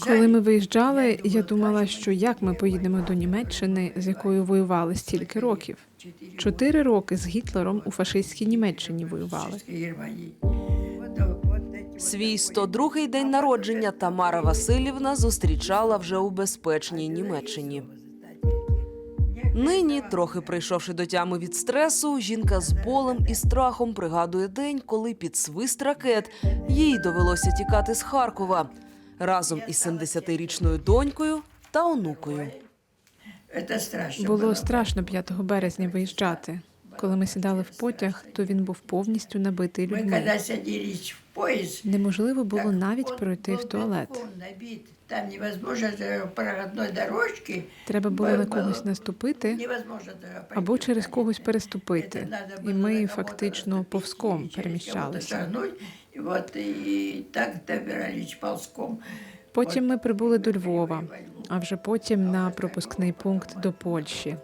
Коли ми виїжджали, я думала, що як ми поїдемо до Німеччини, з якою воювали стільки років. Чотири роки з Гітлером у фашистській Німеччині воювали. Свій 102-й день народження Тамара Васильівна зустрічала вже у безпечній Німеччині. Нині, трохи прийшовши до тями від стресу, жінка з болем і страхом пригадує день, коли під свист ракет їй довелося тікати з Харкова разом із 70-річною донькою та онукою. Було страшно 5 березня виїжджати. Коли ми сідали в потяг, то він був повністю набитий Мы людьми. когда садились в поезд, Неможливо було так навіть он пройти был в туалет. битком набит. Там невозможно э, проходной дорожки. Треба було Б- на було когось наступити Невозможно туда пойти. або через когось переступити. Это надо І было на ми кого-то фактично наступить повзком или через кого-то переміщалися. шагнуть. И вот и так добирались ползком. Потім ми прибули до Львова, а вже потім на пропускний пункт до Польщі.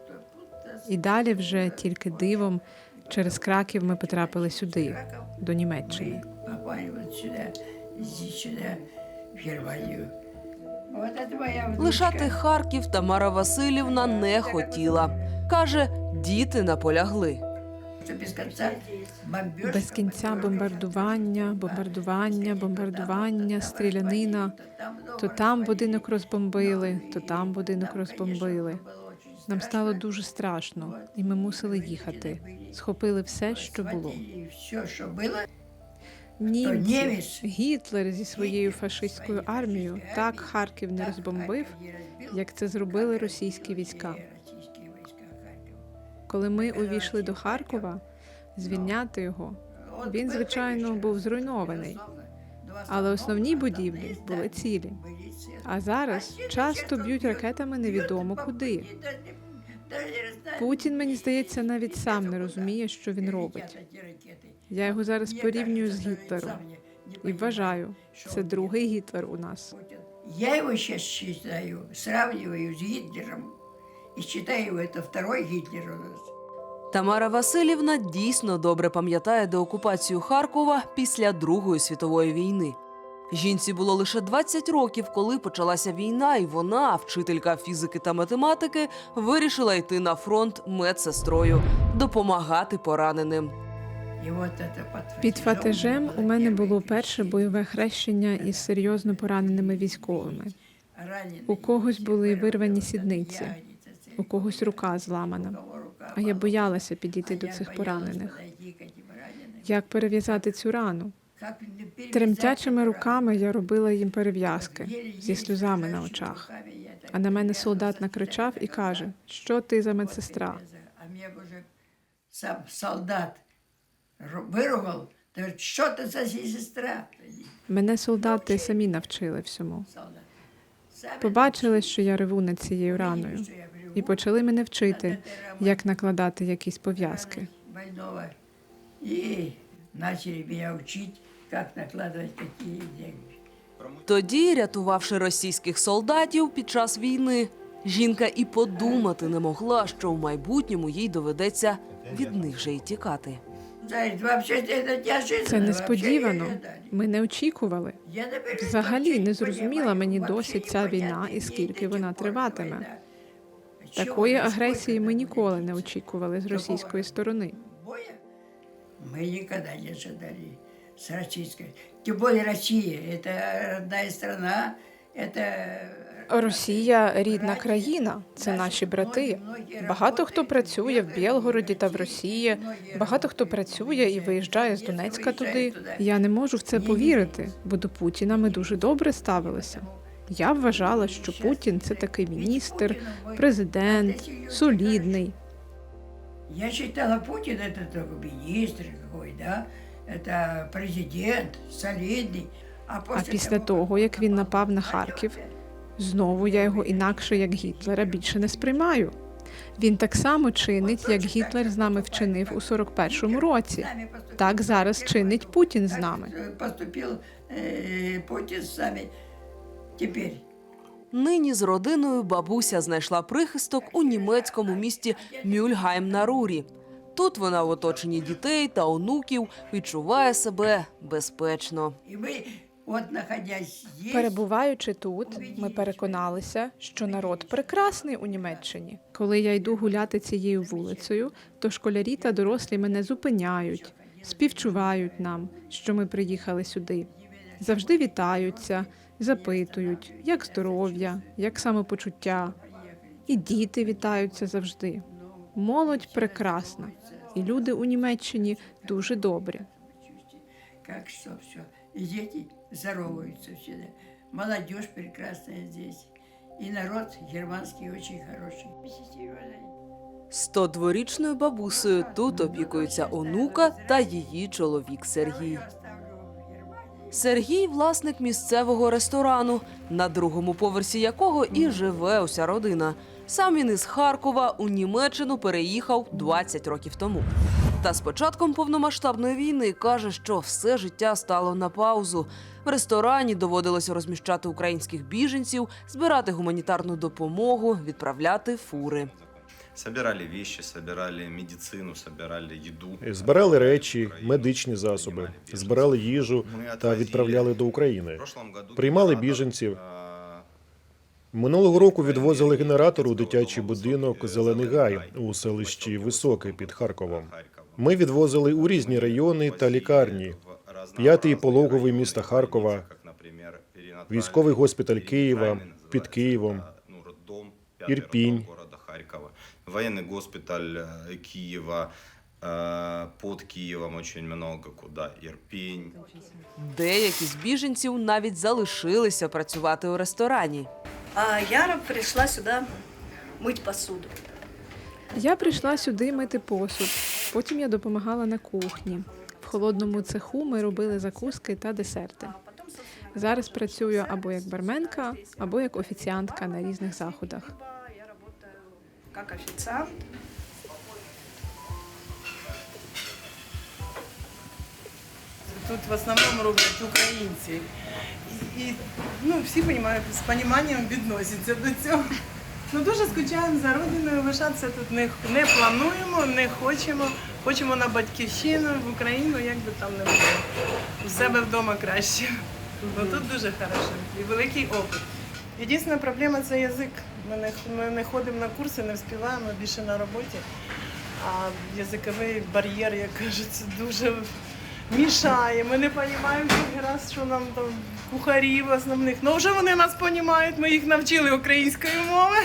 І далі вже тільки дивом через Краків ми потрапили сюди, до Німеччини. Мы попали вот сюда, здесь сюда, в Германию. Вот это моя внучка. Лишати Харків Тамара Васильівна не хотіла. Каже, діти наполягли. Что без конца бомбёж, Без кінця бомбардування, бомбардування, бомбардування, стрілянина. То там будинок розбомбили, то там будинок розбомбили. Нам стало дуже страшно, і ми мусили їхати. Схопили все, що було. Німці. Гітлер зі своєю фашистською армією так Харків не розбомбив, як це зробили російські війська. Коли ми увійшли до Харкова, звільняти його, він звичайно був зруйнований, але основні будівлі були цілі. А зараз часто б'ють ракетами невідомо куди. Путін, мені здається, навіть сам не розуміє, що він робить. Я його зараз порівнюю з Гітлером і вважаю, це другий Гітлер у нас. Я его сейчас считаю, сравниваю с Гитлером и считаю его это второй Гитлер у нас. Тамара Васильівна дійсно добре пам'ятає деокупацію Харкова після Другої світової війни. Жінці було лише 20 років, коли почалася війна, і вона, вчителька фізики та математики, вирішила йти на фронт медсестрою, допомагати пораненим. И вот это под Під фатежом фатежем было у мене було первое перше бойове хрещення із серйозно пораненими військовими. раненый. У когось були вирвані Вот это сідниці, ягодица, це- у когось рука у зламана. кого рука А я болела. боялася підійти А до я цих боялась поранених. подойти к этим раненым. Як перев'язати цю рану? Как не перевязать Тремтячими эту руками я робила їм рану? перев'язки Еле-еле зі сльозами на дрожащими очах. руками я так А на мене перевязала, солдат накричав і каже: Що ти за медсестра? А мне уже сам солдат ру- выругал, говорит, что ты за сестра? Мене солдати самі навчили всьому. Солдат. Сами Побачили, що я реву над цією раною, видели, что я говорю, і почали мене вчити, як накладати якісь пов'язки. больного. И начали меня учить, как накладывать какие деньги. Тоді, рятувавши російських солдатів під час війни, жінка і подумати не могла, що в майбутньому їй доведеться від них же й тікати. Знаешь, вообще это неожиданно. Це вообще несподівано. не ожидали. Ми не очікували. Я, например, Взагалі вообще не зрозуміла понимаю, мені вообще досі ця непонятно, війна і где скільки до вона сих пор триватиме. война. Чего Такої она, сколько агресії ми она ніколи будет не длиться? очікували з Такого російської сторони. боя мы никогда не ожидали с российской. Тем более Россия, это родная страна, это... Росія рідна країна, це наші брати. Багато хто працює в Білгороді та в Росії. Багато хто працює і виїжджає з Донецька туди. Я не можу в це повірити, бо до Путіна ми дуже добре ставилися. Я вважала, що Путін це такий міністр, президент, солідний. Я считала, Путин это только министр какой, да? Это президент, солидный. А, А после після того, як він напав на Харків, знову я його інакше як Гітлера більше не сприймаю. Він так само чинить, як Гітлер з нами вчинив у 41-му році. Так зараз чинить Путін з нами. Поступил э, Путин с нами теперь. Нині з родиною бабуся знайшла прихисток у німецькому місті Мюльгайм на Рурі. Тут вона в оточенні дітей та онуків відчуває себе безпечно. Перебуваючи тут, ми переконалися, що народ прекрасний у Німеччині. Коли я йду гуляти цією вулицею, то школярі та дорослі мене зупиняють, співчувають нам, що ми приїхали сюди. Завжди вітаються, запитують, як здоров'я, як самопочуття. І діти вітаються завжди. Молодь прекрасна, і люди у Німеччині дуже добрі. как что все. И дети здороваются всегда. Молодежь прекрасная здесь. И народ германский очень хороший. 102-річною бабусею тут опікується онука та її чоловік Сергій. Сергій власник місцевого ресторану, на другому поверсі якого і живе уся родина. Сам він із Харкова у Німеччину переїхав 20 років тому. Та з початком повномасштабної війни каже, що все життя стало на паузу. В ресторані доводилося розміщати українських біженців, збирати гуманітарну допомогу, відправляти фури. Собирали вещи, собирали медицину, собирали еду. Збирали речі, медичні засоби, збирали їжу та відправляли до України. Приймали біженців. а, Минулого року відвозили генератор у дитячий будинок Зелений Гай у селищі Високе під Харковом. Ми відвозили у різні райони та лікарні. П'ятий пологовий міста Харкова, військовий госпіталь Києва, під Києвом, Ірпінь. Харкова, военный госпиталь э, Киева, э, под Киевом очень много куда, Ирпень. Деякі з біженців навіть залишилися працювати у ресторані. А я пришла сюда мыть посуду. Я прийшла сюди мити посуд. Потім я допомагала на кухні. В холодному цеху ми робили закуски та десерти. А потом, Зараз працюю або як барменка, або як офіціантка на різних заходах. я работаю как официант. Тут в основном роблять українці. І, ну, всі розуміють, з розумінням відносяться до цього. Ну, дуже скучаємо за родиною, лишатися тут не, не плануємо, не хочемо. Хочемо на батьківщину, в Україну, як би там не було. У себе вдома краще. Ну тут дуже хорошо і великий опит. Єдина проблема це язик. Ми не, ми не ходимо на курси, не вспіваємо більше на роботі. А язиковий бар'єр, як кажуть, дуже мішає. Ми не розуміємо раз, що нам там кухарів основних. Ну вже вони нас розуміють, ми їх навчили української мови.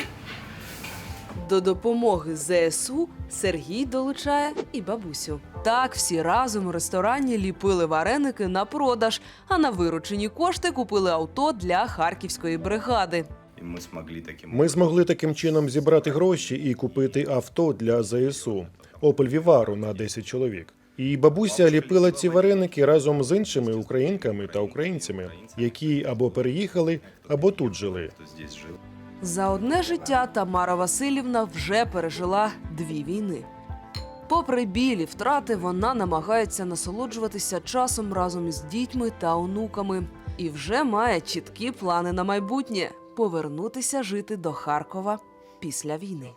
До допомоги ЗСУ Сергій долучає і бабусю. Так всі разом у ресторані ліпили вареники на продаж, а на виручені кошти купили авто для харківської бригади. И мы смогли таким Ми змогли таким чином зібрати гроші і купити авто для ЗСУ Opel Vivaro на 10 чоловік. І бабуся ліпила ці вареники разом з іншими українками та українцями, які або переїхали, або тут жили. За одне життя Тамара Васильівна вже пережила дві війни. Попри білі втрати, вона намагається насолоджуватися часом разом із дітьми та онуками і вже має чіткі плани на майбутнє повернутися жити до Харкова після війни.